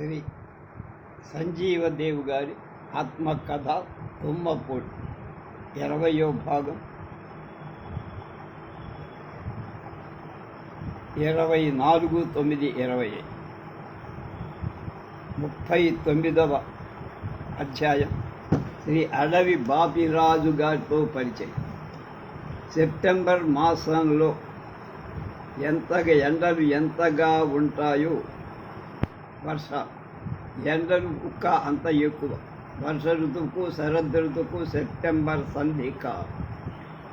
శ్రీ సంజీవదేవ్ గారి ఆత్మకథ తుమ్మపూడి ఇరవయో భాగం. ఇరవై నాలుగు తొమ్మిది ఇరవై ముప్పై తొమ్మిదవ అధ్యాయం. శ్రీ అడవి బాపిరాజు గారితో పరిచయం. సెప్టెంబర్ మాసంలో ఎంతగా ఎండలు ఎంతగా ఉంటాయో వర్ష ఎండలు కుక్క అంత ఎక్కువ. వర్ష ఋతువుకు శరద్ ఋతువుకు సెప్టెంబర్ సంధిక.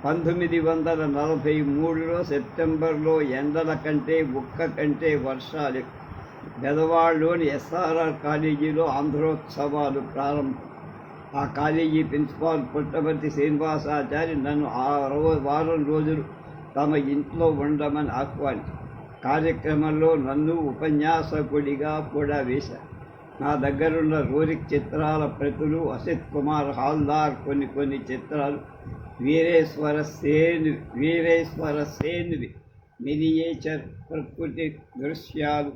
పంతొమ్మిది వందల నలభై మూడులో సెప్టెంబర్లో ఎండల కంటే ఉక్క కంటే వర్షాలు బెదవాడలోని ఎస్ఆర్ఆర్ కాలేజీలో ఆంధ్రోత్సవాలు ప్రారంభం. ఆ కాలేజీ ప్రిన్సిపాల్ పుట్టపర్తి శ్రీనివాసాచారి నన్ను ఆ రో వారం రోజులు తమ ఇంట్లో ఉండమని ఆహ్వానించారు. కార్యక్రమంలో నన్ను ఉపన్యాసకుడిగా కూడా వేశారు నా దగ్గరున్న రోరిక్ చిత్రాల ప్రతులు అసిత్ కుమార్ హాల్దార్ కొన్ని కొన్ని చిత్రాలు వీరేశ్వర సేను వీరేశ్వర సేనువి మినియేచర్ ప్రకృతి దృశ్యాలు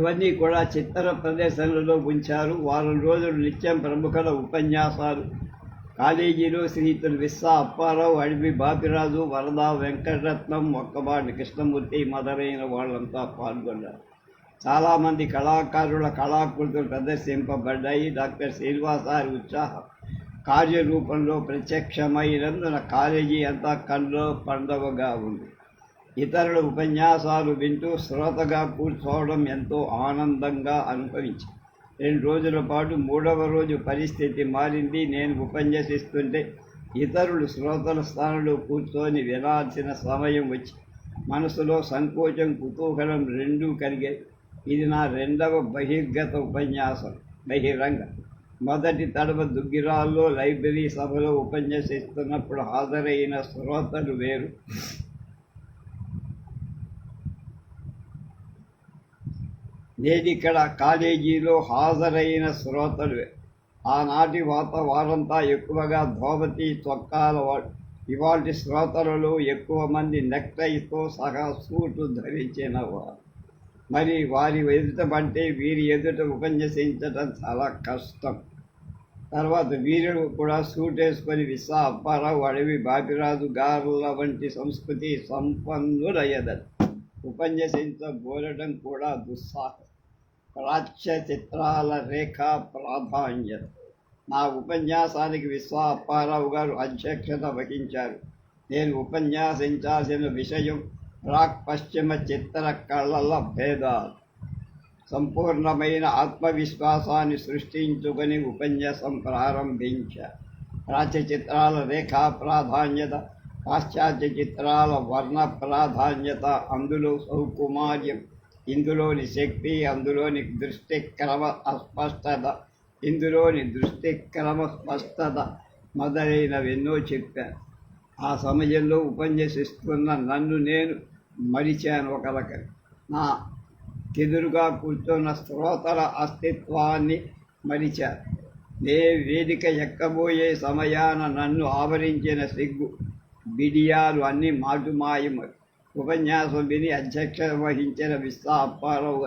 ఇవన్నీ కూడా చిత్తర ప్రదేశాలలో ఉంచారు. వారం రోజులు నిత్యం ప్రముఖుల ఉపన్యాసాలు. కాలేజీలో శ్రీతులు విస్సా అప్పారావు అడవి బాపిరాజు వరద వెంకటరత్నం మొక్కబాటి కృష్ణమూర్తి మొదలైన వాళ్ళంతా పాల్గొన్నారు. చాలామంది కళాకారుల కళాకృతులు ప్రదర్శింపబడ్డాయి. డాక్టర్ శ్రీనివాసారి ఉత్సాహం కార్యరూపంలో ప్రత్యక్షమైనందున కాలేజీ అంతా కళ్ళలో పండవగా ఉంది. ఇతరుల ఉపన్యాసాలు వింటూ శ్రోతగా కూర్చోవడం ఎంతో ఆనందంగా అనుభవించి రెండు రోజుల పాటు మూడవ రోజు పరిస్థితి మారింది. నేను ఉపన్యసిస్తుంటే ఇతరులు శ్రోతల స్థానంలో కూర్చొని వినాల్సిన సమయం వచ్చి మనసులో సంకోచం కుతూహలం రెండూ కలిగాయి. ఇది నా రెండవ బహిర్గత ఉపన్యాసం బహిరంగ. మొదటి తడవ దుగ్గిరాల్లో లైబ్రరీ సభలో ఉపన్యసిస్తున్నప్పుడు హాజరైన శ్రోతలు వేరు. నేనిక్కడ కాలేజీలో హాజరైన శ్రోతలు ఆనాటి వాతావరణంతా ఎక్కువగా ధోవతి చొక్కాల ఇవాటి శ్రోతలలో ఎక్కువ మంది నెక్టైతో సహా సూటు ధరించిన వారు. మరి వారి ఎదుటంటే వీరి ఎదుట ఉపన్యసించడం చాలా కష్టం. తర్వాత వీరుడు కూడా సూట్ వేసుకొని విశా అప్పారావు అడవి బాపిరాజు గారుల వంటి సంస్కృతి సంపన్నులయ్యదని. ఉపన్యసించబోరడం కూడా దుస్సాహం ప్రాచ్య చిత్రాల రేఖ ప్రాధాన్యత. నా ఉపన్యాసానికి విశ్వా అప్పారావు గారు అధ్యక్షత వహించారు. నేను ఉపన్యాసించాల్సిన విషయం ప్రాక్ పశ్చిమ చిత్ర కళల భేదాలు. సంపూర్ణమైన ఆత్మవిశ్వాసాన్ని సృష్టించుకొని ఉపన్యాసం ప్రారంభించా. ప్రాచ్య చిత్రాల రేఖా ప్రాధాన్యత పాశ్చాత్య చిత్రాల వర్ణ ప్రాధాన్యత అందులో సౌకుమార్యం ఇందులోని శక్తి అందులోని దృష్టి క్రమ అస్పష్టత ఇందులోని దృష్టి క్రమ స్పష్టత మొదలైనవెన్నో చెప్పాను. ఆ సమయంలో ఉపన్యసిస్తున్న నన్ను నేను మరిచాను ఒక రకం. నా ఎదురుగా కూర్చున్న శ్రోతల అస్తిత్వాన్ని మరిచాను. నే వేదిక ఎక్కబోయే సమయాన నన్ను ఆవరించిన సిగ్గు బిడియాలు అన్నీ మాటుమాయమవి ఉపన్యాసమిని అధ్యక్షత వహించిన విస్తా అప్పారావు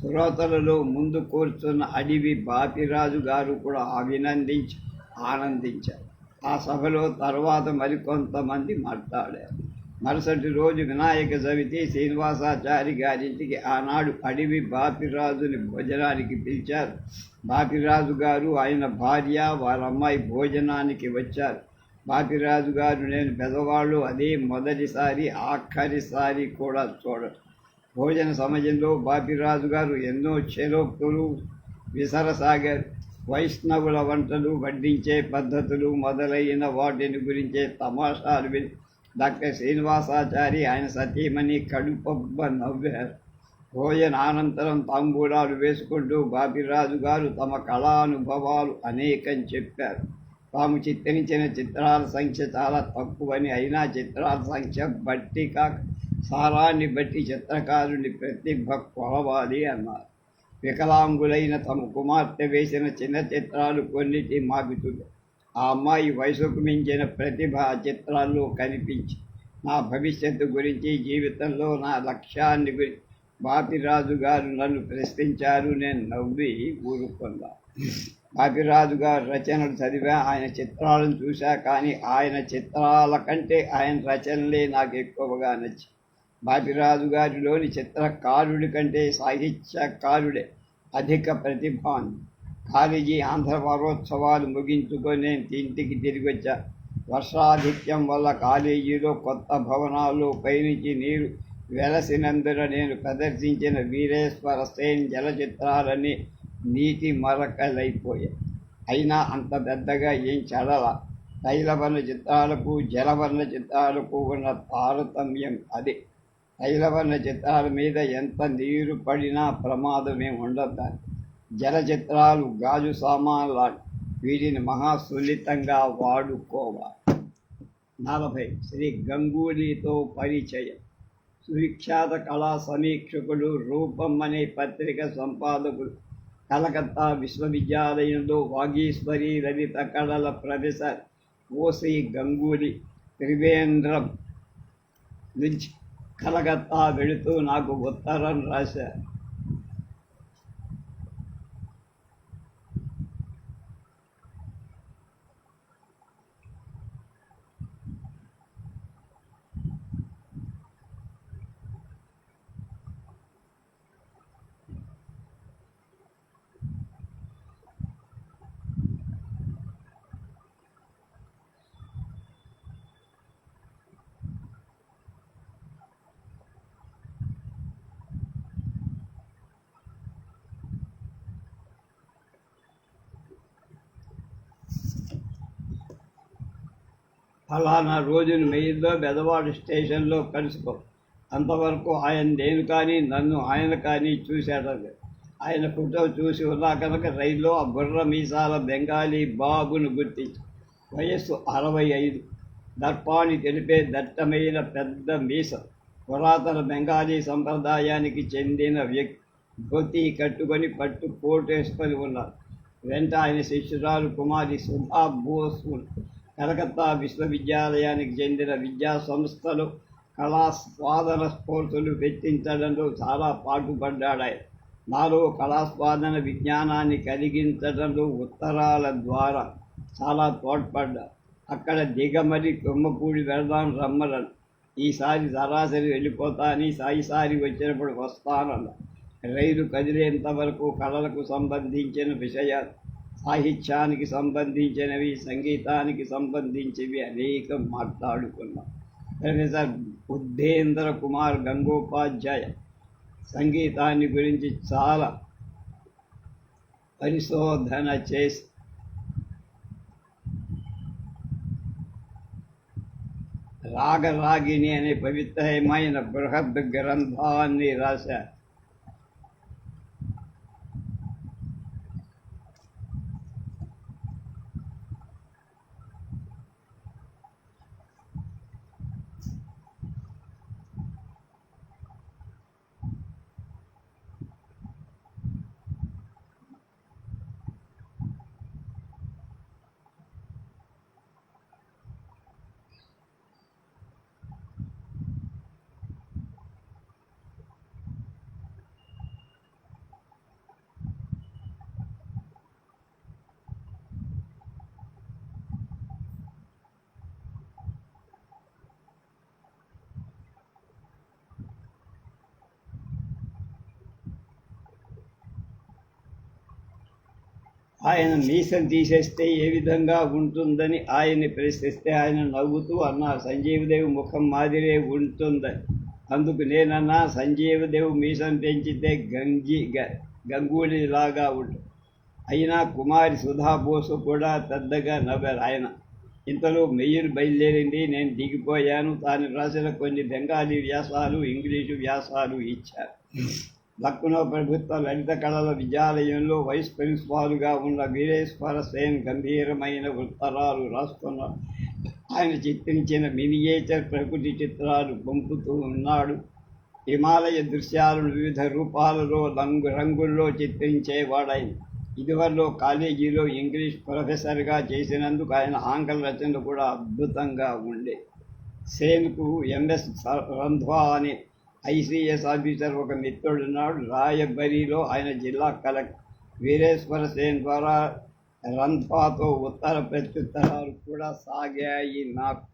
శ్రోతలలో ముందు కూర్చున్న అడివి బాపిరాజు గారు కూడా అభినందించి ఆనందించారు. ఆ సభలో తర్వాత మరికొంతమంది మాట్లాడారు. మరుసటి రోజు వినాయక చవితి శ్రీనివాసాచారి గారింటికి ఆనాడు అడివి బాపిరాజుని భోజనానికి పిలిచారు. బాపిరాజు గారు ఆయన భార్య వాళ్ళ అమ్మాయి భోజనానికి వచ్చారు. బాపిరాజు గారు నేను పెదవాళ్ళు అదే మొదటిసారి ఆఖరిసారి కూడా చూడ భోజన సమయంలో బాపిరాజు గారు ఎన్నో చెరోక్తులు విసరసాగారు. వైష్ణవుల వంటలు వడ్డించే పద్ధతులు మొదలైన వాటిని గురించే తమాషాలు విని డాక్టర్ శ్రీనివాసాచారి ఆయన సతీమణి కడుపబ్బ నవ్వారు. భోజనానంతరం తాంబూలాలు వేసుకుంటూ బాపిరాజు గారు తమ కళానుభవాలు అనేకం చెప్పారు. తాము చిత్రించిన చిత్రాల సంఖ్య చాలా తక్కువని అయినా చిత్రాల సంఖ్య బట్టి కాక సారాన్ని బట్టి చిత్రకారుని ప్రతిభ కొలవాలి అన్నారు. వికలాంగులైన తమ కుమార్తె వేసిన చిన్న చిత్రాలు కొన్నిటి మాకు ఆ అమ్మాయి వయసుకు మించిన ప్రతిభ ఆ చిత్రాల్లో కనిపించి నా భవిష్యత్తు గురించి జీవితంలో నా లక్ష్యాన్ని గురించి బాపిరాజు గారు నన్ను ప్రశ్నించారు నేను నవ్వి ఊరుకున్నాను బాపిరాజు గారు రచనలు చదివా ఆయన చిత్రాలను చూశా కానీ ఆయన చిత్రాల కంటే ఆయన రచనలే నాకు ఎక్కువగా నచ్చి బాపిరాజు గారిలోని చిత్రకారుడి కంటే సాహిత్యకారుడే అధిక ప్రతిభాన్. కాలేజీ ఆంధ్ర వారోత్సవాలు ముగించుకొని నేను ఇంటికి తిరిగి వచ్చా వర్షాధిక్యం వల్ల కాలేజీలో కొత్త భవనాలు పైనుంచి నీరు వెలసినందున నేను ప్రదర్శించిన వీరేశ్వర సేన్ జలచిత్రాలన్నీ నీటి మరకలైపోయాయి అయినా అంత పెద్దగా ఏం చడల తైలవర్ణ చిత్రాలకు జలవర్ణ చిత్రాలకు ఉన్న తారతమ్యం అది. తైలవర్ణ చిత్రాల మీద ఎంత నీరు పడినా ప్రమాదమే ఉండదు జల చిత్రాలు గాజు సామాన్లా వీటిని మహా సున్నితంగా వాడుకోవాలి. నలభై. శ్రీ గంగూలీతో పరిచయం. సువిఖ్యాత కళా సమీక్షకులు రూపం అనే పత్రిక సంపాదకులు కలకత్తా విశ్వవిద్యాలయంలో వాగీశ్వరి లలిత కళల ప్రొఫెసర్ ఓసి గంగూలీ త్రివేంద్రం నుంచి కలకత్తా వెళుతూ నాకు ఉత్తరం రాశారు ఫలానా రోజున మెయిల్లో బెదవాడ స్టేషన్లో కలుసుకో. అంతవరకు ఆయన నేను కానీ నన్ను ఆయన కానీ చూశాడు ఆయన ఫోటో చూసి ఉన్నా కనుక రైల్లో ఆ బుర్ర మీసాల బెంగాలీ బాబును గుర్తించి. వయస్సు అరవై ఐదు. దర్పాన్ని తెలిపే దట్టమైన పెద్ద మీస. పురాతన బెంగాలీ సంప్రదాయానికి చెందిన వ్యక్తి. ధోతి కట్టుకొని పట్టు కోటు వేసుకొని ఉన్నారు. వెంట ఆయన శిష్యురాలు కుమారి సుధా బోస్ కలకత్తా విశ్వవిద్యాలయానికి చెందిన విద్యా సంస్థలు కళా స్వాదన స్ఫూర్తులు పెట్టించడంలో చాలా పాటుపడ్డాడు నాలో కళాస్వాదన విజ్ఞానాన్ని కలిగించడంలో ఉత్తరాల ద్వారా చాలా తోడ్పడ్డా. అక్కడ దిగమరి కొమ్మపూడి వెళదాం రమ్మరని ఈసారి సరాసరి వెళ్ళిపోతాను సాయిసారి వచ్చినప్పుడు వస్తానన్న రైలు కదిలేంత వరకు కళలకు సంబంధించిన విషయాలు సాహిత్యానికి సంబంధించినవి సంగీతానికి సంబంధించినవి అనేకం మాట్లాడుకున్నాం. ప్రొఫెసర్ బుద్ధేంద్ర కుమార్ గంగోపాధ్యాయ సంగీతాన్ని గురించి చాలా పరిశోధన చేసి రాగరాగిణి అనే పవిత్రమైన బృహద్ గ్రంథాన్ని రాశారు. ఆయన మీసం తీసేస్తే ఏ విధంగా ఉంటుందని ఆయన్ని ప్రశ్నిస్తే ఆయన నవ్వుతూ అన్నారు సంజీవదేవి ముఖం మాదిరే ఉంటుందని. అందుకు నేనన్నా సంజీవదేవి మీసం పెంచితే గంజి గ- ఉంటుంది అయినా కుమారి సుధా బోసు కూడా పెద్దగా నవ్వారు ఆయన. ఇంతలో మెయ్యరు బయలుదేరింది. నేను దిగిపోయాను. తాను రాసిన కొన్ని బెంగాలీ వ్యాసాలు ఇంగ్లీషు వ్యాసాలు ఇచ్చారు. లక్నో ప్రభుత్వ లలిత కళల విద్యాలయంలో వైస్ ప్రిన్సిపాల్గా ఉన్న వీరేశ్వర సేన్ గంభీరమైన ఉత్తరాలు రాస్తున్నారు ఆయన చిత్రించిన మినియేచర్ ప్రకృతి చిత్రాలు పంపుతూ ఉన్నాడు. హిమాలయ దృశ్యాలను వివిధ రూపాలలో రంగు రంగుల్లో చిత్రించేవాడైన ఇదివరలో కాలేజీలో ఇంగ్లీష్ ప్రొఫెసర్గా చేసినందుకు ఆయన ఆంగ్ల రచనలు కూడా అద్భుతంగా ఉండే. సేన్కు ఎంఎస్ రంధ్వా అనే ఐసీఎస్ ఆఫీసర్ ఒక మిత్రుడున్నాడు. రాయబరిలో ఆయన జిల్లా కలెక్టర్. వీరేశ్వర సేన్ ద్వారా రంధ్వాతో ఉత్తర ప్రత్యుత్తరాలు కూడా సాగాయి నాకు.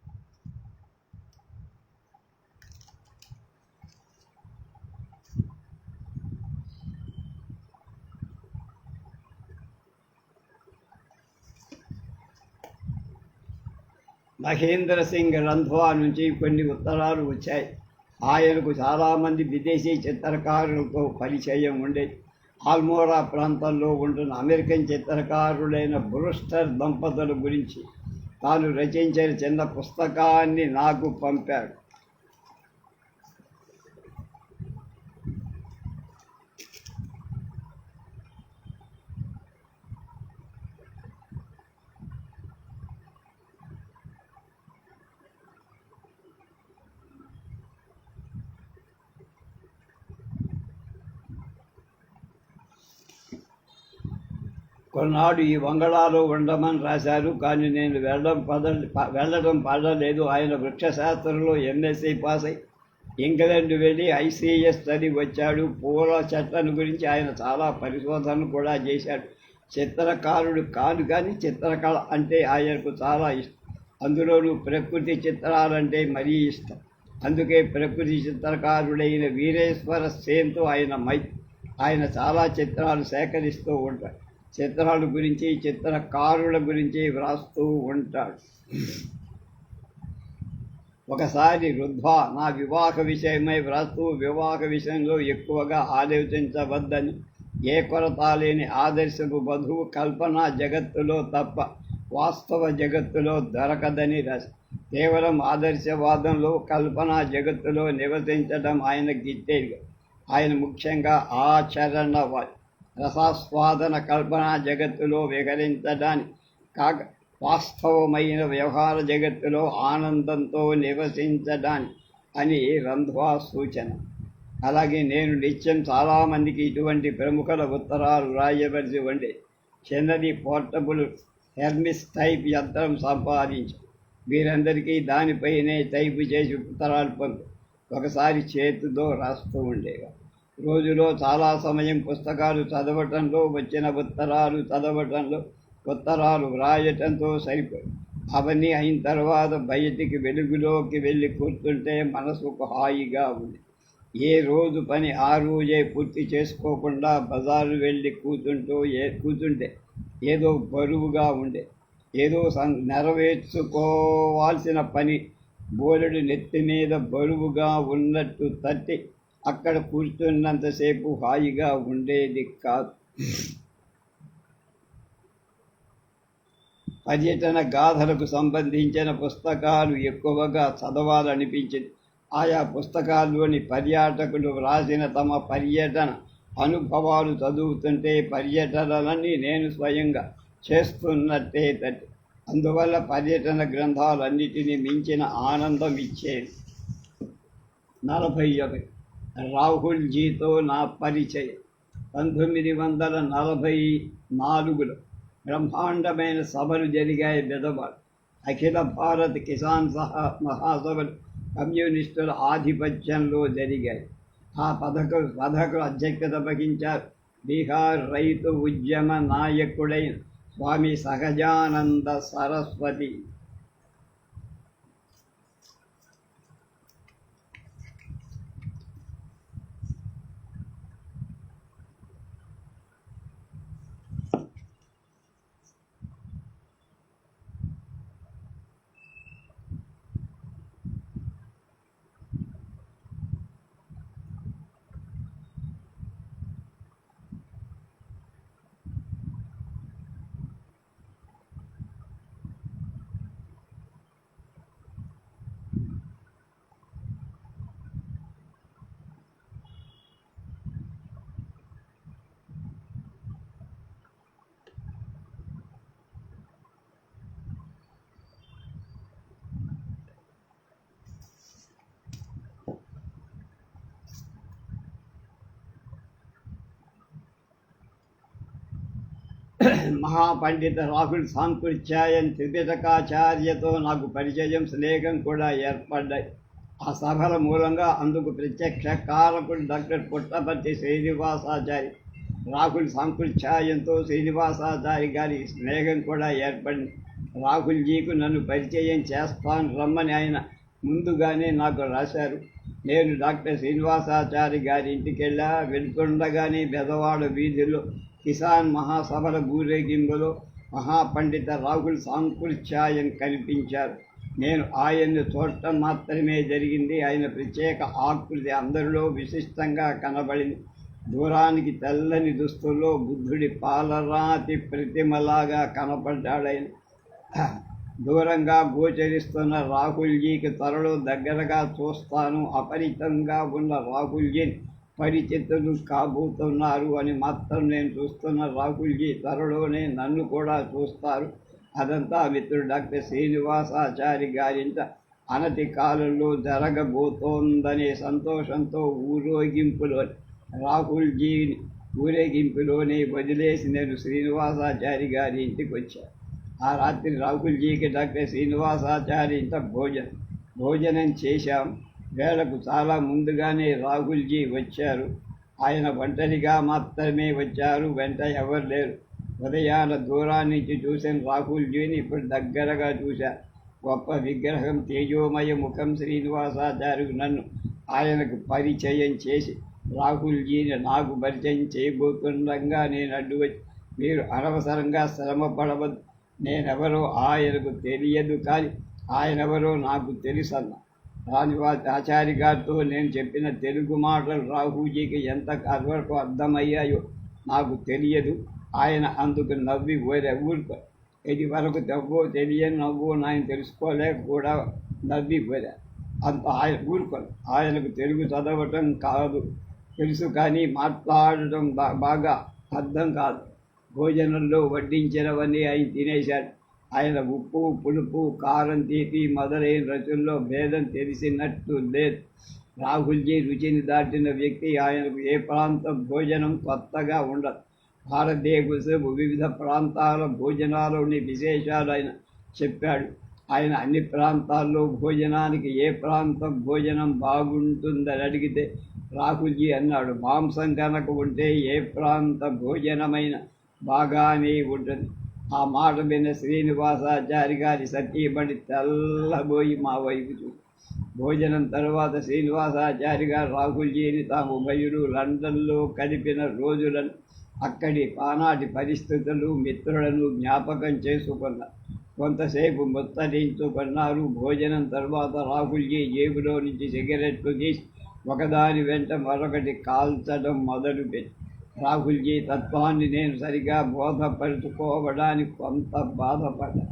మహేంద్ర సింగ్ రంధ్వా నుంచి కొన్ని ఉత్తరాలు వచ్చాయి. ఆయనకు చాలామంది విదేశీ చిత్రకారులతో పరిచయం ఉండేది ఆల్మోరా ప్రాంతంలో ఉంటున్న అమెరికన్ చిత్రకారుడైన బ్రూస్టర్ దంపతుల గురించి తాను రచించిన చిన్న పుస్తకాన్ని నాకు పంపాడు ఒకనాడు ఈ వంగళాలో ఉండమని రాశారు. కానీ నేను వెళ్ళడం పద వెళ్ళడం పడలేదు ఆయన వృక్షశాస్త్రంలో ఎంఎస్సీ పాస్ అయి ఇంగ్లాండ్ వెళ్ళి ఐసీఎస్ చదివి వచ్చాడు. పూల చెట్లను గురించి ఆయన చాలా పరిశోధనలు కూడా చేశాడు. చిత్రకారుడు కాదు కానీ చిత్రకళ అంటే ఆయనకు చాలా ఇష్టం అందులోనూ ప్రకృతి చిత్రాలంటే మరీ ఇష్టం. అందుకే ప్రకృతి చిత్రకారుడైన వీరేశ్వర సేన్తో ఆయన మై ఆయన చాలా చిత్రాలు సేకరిస్తూ ఉంటాడు. చిత్రాల గురించి చిత్రకారుల గురించి వ్రాస్తూ ఉంటాడు. ఒకసారి రుద్వా నా వివాహ విషయమై వ్రాస్తూ వివాహ విషయంలో ఎక్కువగా ఆలోచించవద్దని ఏ కొరత లేని ఆదర్శపు వధువు కల్పన జగత్తులో తప్ప వాస్తవ జగత్తులో దొరకదని రాసి కేవలం ఆదర్శవాదంలో కల్పన జగత్తులో నివసించడం ఆయన గిట్టేది ఆయన ముఖ్యంగా ఆచరణవాది. రసాస్వాదన కల్పన జగత్తులో విహరించడానికి కాక వాస్తవమైన వ్యవహార జగత్తులో ఆనందంతో నివసించడానికి అని రంధ్వా సూచన. అలాగే నేను నిత్యం చాలామందికి ఇటువంటి ప్రముఖుల ఉత్తరాలు రాయవలసి ఉండే. చిన్నది పోర్టబుల్ హెర్మిస్ టైప్ యంత్రం సంపాదించు. వీరందరికీ దానిపైనే టైపు చేసి ఉత్తరాలు పంపు. ఒకసారి చేతితో రాస్తూ ఉండేవారు. రోజులో చాలా సమయం పుస్తకాలు చదవటంలో వచ్చిన ఉత్తరాలు చదవటంలో ఉత్తరాలు వ్రాయటంతో సరిపోయి అవన్నీ అయిన తర్వాత బయటికి వెలుగులోకి వెళ్ళి కూర్చుంటే మనసుకు హాయిగా ఉంది. ఏ రోజు పని ఆ రోజే పూర్తి చేసుకోకుండా బజారు వెళ్ళి కూర్చుంటూ ఏ కూర్చుంటే ఏదో బరువుగా ఉండే ఏదో సం నెరవేర్చుకోవాల్సిన పని బోలెడు నెత్తి మీద బరువుగా ఉన్నట్టు తట్టి అక్కడ కూర్చున్నంతసేపు హాయిగా ఉండేది కాదు. పర్యటన గాథలకు సంబంధించిన పుస్తకాలు ఎక్కువగా చదవాలనిపించింది. ఆయా పుస్తకాల్లోని పర్యాటకులు వ్రాసిన తమ పర్యటన అనుభవాలు చదువుతుంటే పర్యటనలన్నీ నేను స్వయంగా చేస్తున్నట్టే తట్టి అందువల్ల పర్యటన గ్రంథాలన్నిటినీ మించిన ఆనందం ఇచ్చేది. నలభై ఒకటి. రాహుల్ జీతో నా పరిచయం. పంతొమ్మిది వందల నలభై నాలుగులో బ్రహ్మాండమైన సభలు జరిగాయి బెదవాడు. అఖిల భారత్ కిసాన్ సహా మహాసభలు కమ్యూనిస్టుల ఆధిపత్యంలో జరిగాయి. ఆ పథకం పథకు అధ్యక్షత వహించారు బీహార్ రైతు ఉద్యమ నాయకుడైన స్వామి సహజానంద సరస్వతి. మహాపండిత రాహుల్ సాంకృత్యాయన్ త్రిపిటకాచార్యతో నాకు పరిచయం స్నేహం కూడా ఏర్పడ్డాయి. ఆ సభల మూలంగా అందుకు ప్రత్యక్ష కారకుడు డాక్టర్ పుట్టపర్తి శ్రీనివాసాచారి రాహుల్ సాంకృత్యాయంతో శ్రీనివాసాచారి గారి స్నేహం కూడా ఏర్పడింది. రాహుల్జీకు నన్ను పరిచయం చేస్తాను రమ్మని ఆయన ముందుగానే నాకు రాశారు. నేను డాక్టర్ శ్రీనివాసాచారి గారి ఇంటికి వెళ్ళా వెళ్తుండగానే బెదవాడ వీధిలో కిసాన్ మహాసభల ఊరేగింపులో మహాపండిత రాహుల్ సాంకృత్యాయం కనిపించారు నేను ఆయన్ని చూడటం మాత్రమే జరిగింది. ఆయన ప్రత్యేక ఆకృతి అందరిలో విశిష్టంగా కనబడింది. దూరానికి తెల్లని దుస్తుల్లో బుద్ధుడి పాలరాతి ప్రతిమలాగా కనపడ్డాడైన దూరంగా గోచరిస్తున్న రాహుల్జీకి త్వరలో దగ్గరగా చూస్తాను. అపరితంగా ఉన్న రాహుల్జీని పరిచితులు కాబోతున్నారు అని మాత్రం నేను చూస్తున్న రాహుల్జీ త్వరలోనే నన్ను కూడా చూస్తారు. అదంతా మిత్రుడు డాక్టర్ శ్రీనివాసాచారి గారింట అనతి కాలంలో జరగబోతోందనే సంతోషంతో ఊరేగింపులో రాహుల్జీని ఊరేగింపులోనే వదిలేసి నేను శ్రీనివాసాచారి గారి ఇంటికి వచ్చాను ఆ రాత్రి రాహుల్జీకి డాక్టర్ శ్రీనివాసాచారి ఇంత భోజనం భోజనం చేశాం. వేళకు చాలా ముందుగానే రాహుల్జీ వచ్చారు. ఆయన ఒంటరిగా మాత్రమే వచ్చారు. వెంట ఎవరు లేరు. ఉదయాన దూరాన్ని నుంచి చూసిన రాహుల్జీని ఇప్పుడు దగ్గరగా చూశా. గొప్ప విగ్రహం తేజోమయ ముఖం శ్రీనివాసాచార్యు నన్ను ఆయనకు పరిచయం చేసి రాహుల్జీని నాకు పరిచయం చేయబోతుండగా నేను అడ్డు వచ్చి మీరు అనవసరంగా శ్రమ పడవద్దు. నేనెవరో ఆయనకు తెలియదు కానీ ఆయనెవరో నాకు తెలుసన్నా రాజువారి ఆచార్య గారితో నేను చెప్పిన తెలుగు మాటలు రాహుజీకి ఎంత వరకు అర్థమయ్యాయో నాకు తెలియదు. ఆయన అందుకు నవ్వి ఊరే ఇది వరకు నవ్వో తెలియని నవ్వు ఆయన తెలుసుకోలేక కూడా నవ్వి ఊరా అంత ఆయన ఊరుకోరు. ఆయనకు తెలుగు చదవటం కాదు. తెలుసు కానీ మాట్లాడటం బాగా అర్థం కాదు. భోజనంలో వడ్డించినవన్నీ ఆయన తినేశాడు. ఆయన ఉప్పు పులుపు కారం తీపి మొదలైన రుచుల్లో భేదం తెలిసినట్టు లేదు. రాహుల్జీ రుచిని దాటిన వ్యక్తి ఆయనకు ఏ ప్రాంతం భోజనం కొత్తగా ఉండదు. భారతదేశం వివిధ ప్రాంతాల భోజనాలోని విశేషాలు ఆయన చెప్పాడు. ఆయన అన్ని ప్రాంతాల్లో భోజనానికి ఏ ప్రాంతం భోజనం బాగుంటుందని అడిగితే రాహుల్జీ అన్నాడు. మాంసం కనుక ఉంటే ఏ ప్రాంత భోజనమైన బాగానే ఉంటుంది. ఆ మాట విన్న శ్రీనివాసాచారి గారి సతీమణి తెల్లబోయి మా వైపు భోజనం తర్వాత శ్రీనివాసాచారి గారు రాహుల్జీని తాము ఉభయులు లండన్లో కలిపిన రోజులను అక్కడి ఆనాటి పరిస్థితులు మిత్రులను జ్ఞాపకం చేసుకున్నారు కొంతసేపు ముత్తరించుకున్నారు భోజనం తర్వాత రాహుల్జీ జేబులో నుంచి సిగరెట్లు తీసి ఒకదాని వెంట మరొకటి కాల్చడం మొదలుపెట్టి రాహుల్జీ తత్వాన్ని నేను సరిగా బోధపరుచుకోవడానికి కొంత బాధపడ్డా.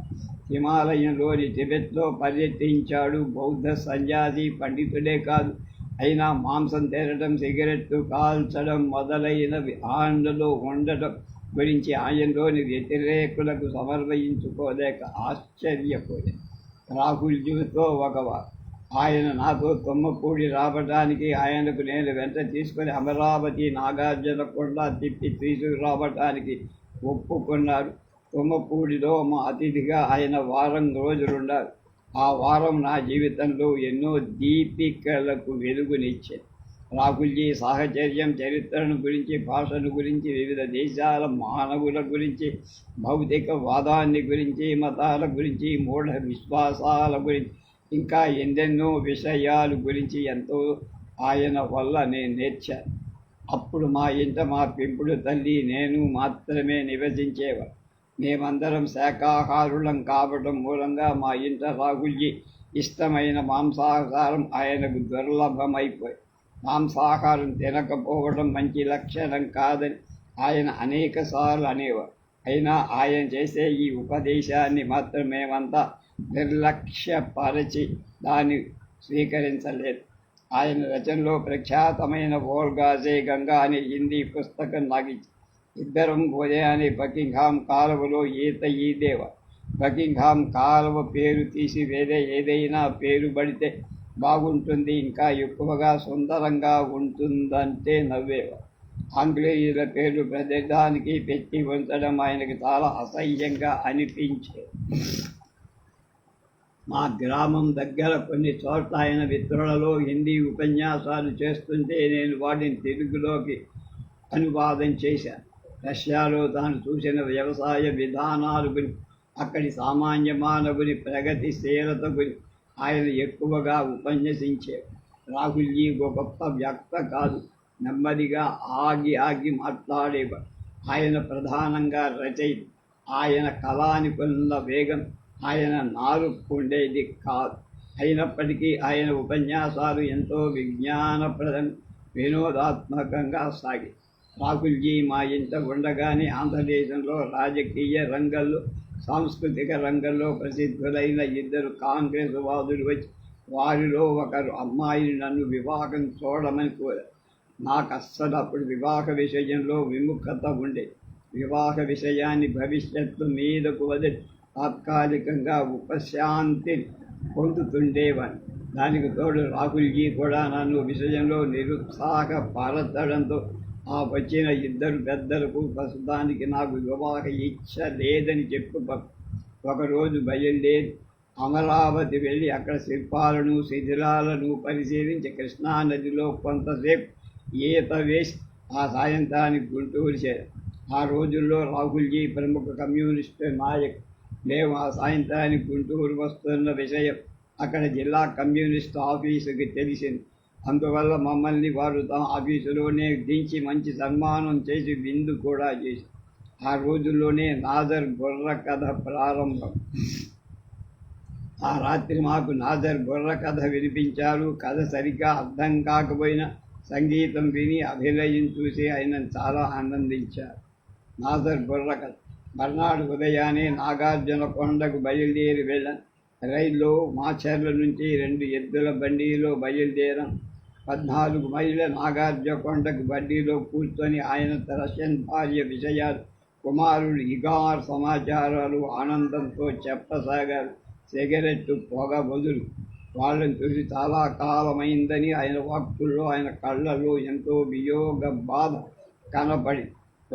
హిమాలయంలోని టిబెట్లో పర్యటించాడు బౌద్ధ సన్యాసి పండితుడే కాదు. అయినా మాంసం తేరడం సిగరెట్లు కాల్చడం మొదలైనవి ఆండలో ఉండటం గురించి ఆయనలోని వ్యతిరేకులకు సమర్పించుకోలేక ఆశ్చర్యపోయాను రాహుల్జీతో ఒక ఆయన నాతో తుమ్మపూడి రావటానికి ఆయనకు నేను వెంట తీసుకొని అమరావతి నాగార్జున కొండ తిప్పి తీసుకురావటానికి ఒప్పుకున్నారు. తుమ్మపూడిలో మా అతిథిగా ఆయన వారం రోజులున్నారు. ఆ వారం నా జీవితంలో ఎన్నో దీపికలకు వెలుగునిచ్చింది రాహుల్జీ సాహచర్యం చరిత్రను గురించి భాషను గురించి వివిధ దేశాల మానవుల గురించి భౌతిక వాదాన్ని గురించి మతాల గురించి మూఢ విశ్వాసాల గురించి ఇంకా ఎన్నెన్నో విషయాల గురించి ఎంతో ఆయన వల్ల నేను నేర్చాను అప్పుడు మా ఇంట మా పెంపుడు తల్లి నేను మాత్రమే నివసించేవారు. మేమందరం శాఖాహారులం కావడం మూలంగా మా ఇంట రాహుల్జీ ఇష్టమైన మాంసాహారం ఆయనకు దుర్లభమైపోయి మాంసాహారం తినకపోవడం మంచి లక్షణం కాదని ఆయన అనేక సార్లు అనేవారు. అయినా ఆయన చేసే ఈ ఉపదేశాన్ని మాత్రం మేమంతా నిర్లక్ష్యపరచి దాన్ని స్వీకరించలేదు. ఆయన రచనలో ప్రఖ్యాతమైన ఓల్గాజే గంగా అనే హిందీ పుస్తకం నాకు ఇద్దరం ఉదయాన్నే బకింగ్హామ్ కాలువలో ఈత ఈదేవ. బకింగ్హామ్ కాలువ పేరు తీసి వేరే ఏదైనా పేరు పడితే బాగుంటుంది ఇంకా ఎక్కువగా సుందరంగా ఉంటుందంటే నవ్వేవ. ఆంగ్లేయుల పేరు ప్రదేశానికి పెట్టి ఉంచడం ఆయనకి చాలా అసహ్యంగా అనిపించేది. మా గ్రామం దగ్గర కొన్ని చోట్ల ఆయన మిత్రులలో హిందీ ఉపన్యాసాలు చేస్తుంటే నేను వాటిని తెలుగులోకి అనువాదం చేశాను. రష్యాలో తాను చూసిన వ్యవసాయ విధానాలు గురించి అక్కడి సామాన్య మానవుని ప్రగతిశీలత గురించి ఆయన ఎక్కువగా ఉపన్యసించారు రాహుల్జీ ఒక గొప్ప వ్యక్త కాదు నెమ్మదిగా ఆగి ఆగి మాట్లాడేవారు. ఆయన ప్రధానంగా రచయిత. ఆయన కళానికున్న వేగం ఆయన నారుకుండేది కాదు. అయినప్పటికీ ఆయన ఉపన్యాసాలు ఎంతో విజ్ఞానప్రదం వినోదాత్మకంగా సాగి. రాహుల్జీ మా ఇంట ఉండగానే ఆంధ్రదేశంలో రాజకీయ రంగంలో సాంస్కృతిక రంగంలో ప్రసిద్ధులైన ఇద్దరు కాంగ్రెస్ వాదులు వచ్చి వారిలో ఒకరు అమ్మాయిని నన్ను వివాహం చూడమని కోరారు. నాకు అస్సలు అప్పుడు వివాహ విషయంలో విముఖత ఉండే వివాహ విషయాన్ని భవిష్యత్తు మీదకు వదిలి తాత్కాలికంగా ఉపశాంతి పొందుతుండేవాన్ని దానికి తోడు రాహుల్జీ కూడా నన్ను విషయంలో నిరుత్సాహపరచడంతో ఆ వచ్చిన ఇద్దరు పెద్దలకు ప్రస్తుతానికి నాకు వివాహ ఇచ్చ లేదని చెప్పు. ఒకరోజు బయలుదేరి అమరావతి వెళ్ళి అక్కడ శిల్పాలను శిథిలాలను పరిశీలించి కృష్ణానదిలో కొంతసేపు ఈత వేసి ఆ సాయంత్రానికి గుంటూరు చేరారు ఆ రోజుల్లో రాహుల్జీ ప్రముఖ కమ్యూనిస్టు నాయక్ మేము ఆ సాయంత్రానికి గుంటూరు వస్తున్న విషయం అక్కడ జిల్లా కమ్యూనిస్ట్ ఆఫీసుకి తెలిసింది. అందువల్ల మమ్మల్ని వారు తమ ఆఫీసులోనే దించి మంచి సన్మానం చేసి విందు కూడా చేసి ఆ రోజుల్లోనే నాదర్ బుర్ర కథ ప్రారంభం. ఆ రాత్రి మాకు నాదర్ బుర్ర కథ వినిపించారు. కథ సరిగ్గా అర్థం కాకపోయినా సంగీతం విని అభినయం చూసి ఆయన చాలా ఆనందించారు. నాదర్ బుర్ర కథ. మర్నాడు ఉదయాన్నే నాగార్జున కొండకు బయలుదేరి వెళ్ళాం రైల్లో మాచర్ల నుంచి రెండు ఎద్దుల బండిలో బయలుదేరాం. పద్నాలుగు మైళ్ళ నాగార్జున కొండకు బండిలో కూర్చొని ఆయన రష్యన్ భార్య విషయాలు కుమారుడు ఇగార్ సమాచారాలు ఆనందంతో చెప్పసాగారు. సిగరెట్టు పొగ బదులు వాళ్ళని చూసి చాలా కాలమైందని ఆయన వాక్కుల్లో ఆయన కళ్ళలో ఎంతో వియోగ బాధ కనపడి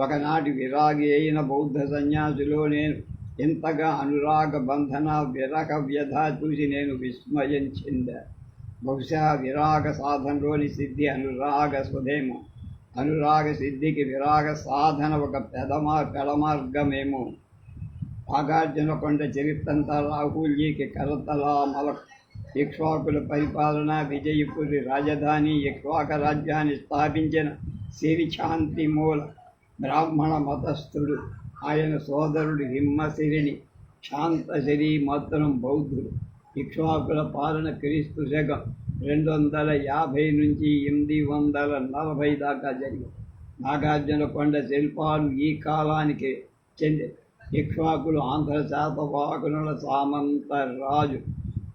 ఒకనాటి విరాగి అయిన బౌద్ధ సన్యాసిలో నేను ఇంతగా అనురాగ బంధన విరహ వ్యధ చూసి నేను విస్మయం చెందా బహుశా విరాగ సాధనలోని సిద్ధి అనురాగ సుధేమో అనురాగ సిద్ధికి విరాగ సాధన ఒక పెదమా పెడమార్గమేమో. నాగార్జున కొండ చరిత్రంతా రాహుల్జీకి కరతలా మల ఇక్ష్వాకుల పరిపాలన విజయపురి రాజధాని ఇక్ష్వాక రాజ్యాన్ని స్థాపించిన సిరిశాంతి మూల బ్రాహ్మణ మతస్థుడు. ఆయన సోదరుడు హిమ్మశిరిని శాంతశరి మాత్రం బౌద్ధుడు. ఇక్ష్వాకుల పాలన క్రీస్తు శకం రెండు వందల యాభై నుంచి ఎనిమిది వందల నలభై దాకా జరిగింది. నాగార్జున కొండ శిల్పాలు ఈ కాలానికి చెంది ఇక్ష్వాకులు ఆంధ్ర శాతవాకునుల సామంత రాజు.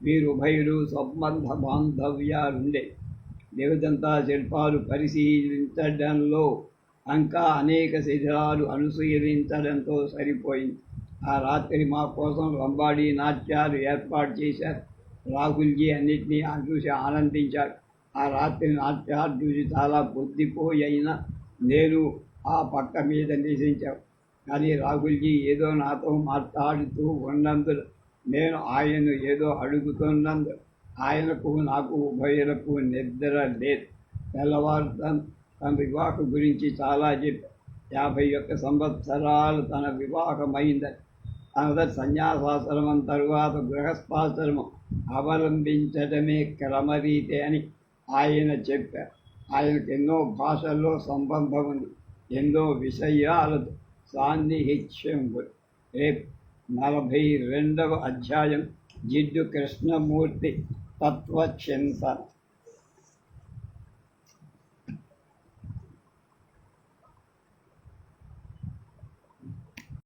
వీరు ఉభయులు సంబంధ బాంధవ్యాలుండే. దేవదంతా శిల్పాలు పరిశీలించడంలో ఇంకా అనేక శిథిలాలు అనుసరించడంతో సరిపోయింది. ఆ రాత్రి మా కోసం లంబాడీ నాట్యాలు ఏర్పాటు చేశారు. రాహుల్జీ అన్నిటినీ చూసి ఆనందించాడు. ఆ రాత్రి నాట్యాలు చూసి చాలా పొద్దుపోయి అయినా నేను ఆ పక్క మీద నివసించాను కానీ రాహుల్జీ ఏదో నాతో మాట్లాడుతూ ఉన్నందున నేను ఆయన్ను ఏదో అడుగుతున్నందు ఆయనకు నాకు ఉభయలకు నిద్ర లేదు. తెల్లవారు తన వివాహం గురించి చాలా చెప్పారు యాభై ఒక్క సంవత్సరాలు తన వివాహమైందని. తనద సన్యాసాశ్రమం తరువాత గృహస్థాశ్రమం అవలంబించడమే క్రమరీతి అని ఆయన చెప్పారు. ఆయనకు ఎన్నో భాషల్లో సంబంధం ఉంది. ఎన్నో విషయాలతో సాన్నిహిత్యం రేపు నలభై రెండవ అధ్యాయం జిడ్డు కృష్ణమూర్తి తత్వచింతన.